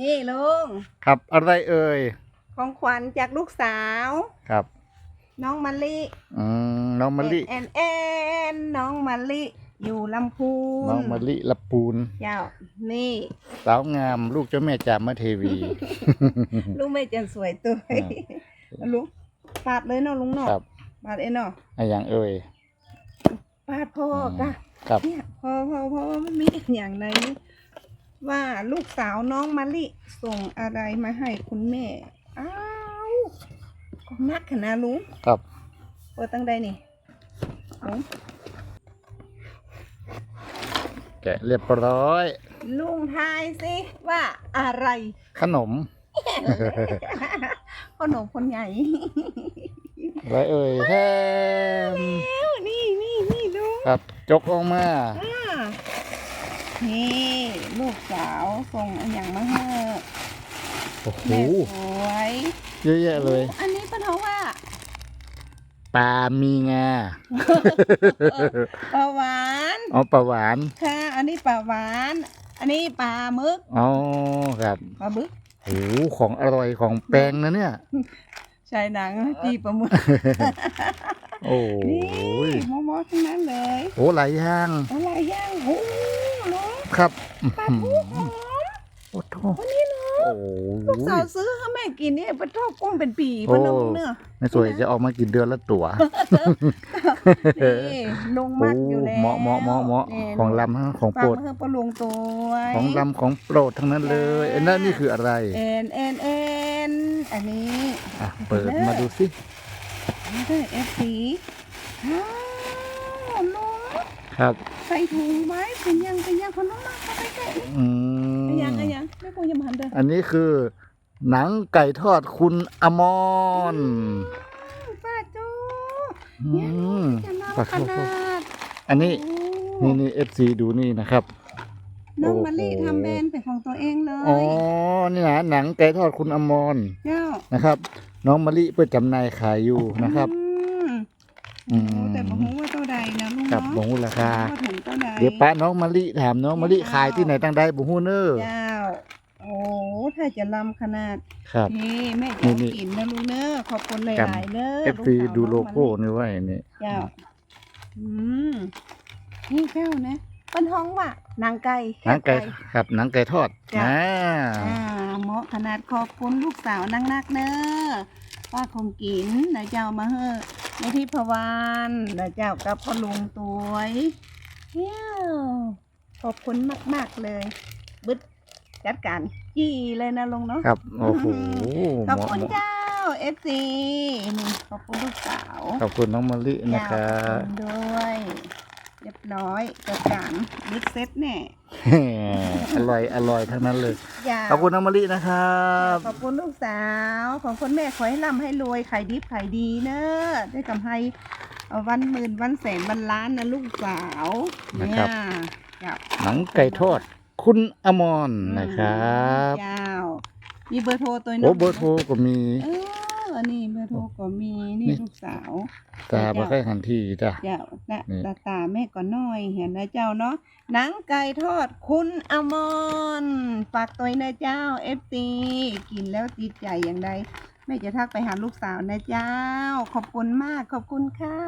นี่ลุงครับอะไรเอ่ยของขวัญจากลูกสาว ครับ น้องมะลิอืมน้องมะลิแอนแอนน้องมะลิอยู่ลำพูนน้องมะลิละปูนเจ้านี่ สาวงามลูกเจ้าแม่จามเทวี ลูกไม่จันสวยตัวอ่ลุงปาดเลยเนาะลุงเนาะครับปาดเองเนาะอะไรอย่างเอ่ยปาดพ่ออืมกะครับเนี่ยพอพอพอมันมีอย่างไร ว่าลูกสาวน้องมะลิส่งอะไรมาให้คุณแม่ อ้าวก็นักขนาดลุงครับเปิดตั้งใดนี่ลุงแกะเรียบร้อย ลุงทายสิว่าอะไร ขนม ขนมคนใหญ่อะไรเอ่ยแทมแล้วนี่นี่นี่ลุงครับ จกออกมาอ่า นี่ลูกสาวส่งอันอย่างมาให้โอ้โหแม่สวยเยอะแยะเลย อันนี้เป็นเพราะว่าปลามีงาปลาหวานอ๋อปลาหวานค่ะ อันนี้ปลาหวาน อันนี้ปลาหมึกอ๋อครับปลาบึกโอ้โหของอร่อยของแปลงนะเนี่ยใช่หนังจีปลาหมึกโอ้นี่ยมอมอๆทั้งนั้นเลย โอ้หลายอย่างอะไรย่างโอ้ลุง ครับปลาอื้ทูอหหืออมโอ้โหวันนี้เนาะโอ้ลูกสาวยซื้อให้แม่กินเนี่ยปลาทอดกุ้งเป็นปีปลาหนุ่มเนื้อไม่สวยจะออกมากินเดือนละตัวนี่ลุงโอ้มักอยู่แล้วเหมาะเหมาะเหมาะเหมาะนี่ของลำของฝาโปกรดมาให้ปลาลุงตัวของลำของโปรดทั้งนั้นเลยเอ้ยนั่นนี่คืออะไรเอ็นเอ็นเอ็นอันนี้อะเปิดมาดูสินี่คือเอฟซีอ้าวลุงครับ ใส่ถุงไว้เป็นยังเป็นยังคนน้องมาเข้าไปใกล้อืเป็นยังมเป็นยังไม่ควรจะมาหันเด้ออันนี้คือ หนังไก่ทอดคุณอมรป้าจูอืมจะน่าปลาขทูนาดอันนี้โอ้นี่นี่เอฟซีดูนี่นะครับน้องมะลิโอ้โหทำแบรนด์เป็นของตัวเองเลอ๋อยนี่นะหนังไก่ทอดคุณอมรเจ้านะครับ น้องมะลิเพื่อจำหน่ายขายอยู่นะครับ อืมอืโอ้มแต่บอกว่าเท่าใดนะลุงกับเนาะบงหูราคา ว่าถุงเท่าใดเดี๋ยวป้าน้องมะลิถามน้องมะลิขายที่ไหนตั้งได้บงหูเนอร์เจ้า โอ้ถ้าจะลำขนาดครับ นี่แม่จะนี่เอานี่กินนะลุงเนอะขอบคุณหครับลายๆเนอะเอฟซีลูสาวดูโลโก้น้องมะลินี่ไว้นี่เจ้า อืมนี่แก้วนะเป็นห้องว่านางไก่หนังไก่ครับหนังไก่ทอดจ้ะอ่าอ่าเหมาะขนาดขอบคุณลูกสาวนักนักๆเนอะป้าคงกินนะเจ้ามาเฮอะ ในที่พวานนะเจ้ากับพ่อลุงตัวยเย้วขอบคุณมาก ๆ เลย บึดจัดการจี้เลยนะลุงเนาะ ครับ โอ้โหขอบเหมาะคุณเหมาะเจ้าเอฟซีนี่ขอบคุณลูกสาว ขอบคุณน้องมะลินะครัขอบบคุณด้วยเรียบร้อยจัดการมิกเซ็ตแน่อร่อยอร่อยทั้งนั้นเลยอย่าขอบคุณน้องมะลินะครับขอบคุณลูกสาว ของคุณแม่ขอให้ร่ำให้รวยขายดิบขายดีเนอะได้กำไรเอาวันหมื่นวันแสนวันล้านนะลูกสาวเนี่ยจ้าหนังไก่ทอด คุณอมรนะครับเจ้ามีเบอร์โทรตัวโอ้น้งเบอร์โทรก็มีเออนี่เบอร์โทรก็มีนี่นี่ลูกสาว ตามาใกล้หันที่จ้ะเจ้าและนี่ตาตาแม่ก็น้อยเห็นนะเจ้าเนาะหนังไก่ทอดคุณอมรฝากตัวนะเจ้าเอฟซีกินแล้วติดใจอย่างใดแม่จะทักไปหาลูกสาวนะเจ้า ขอบคุณมากขอบคุณค่ะ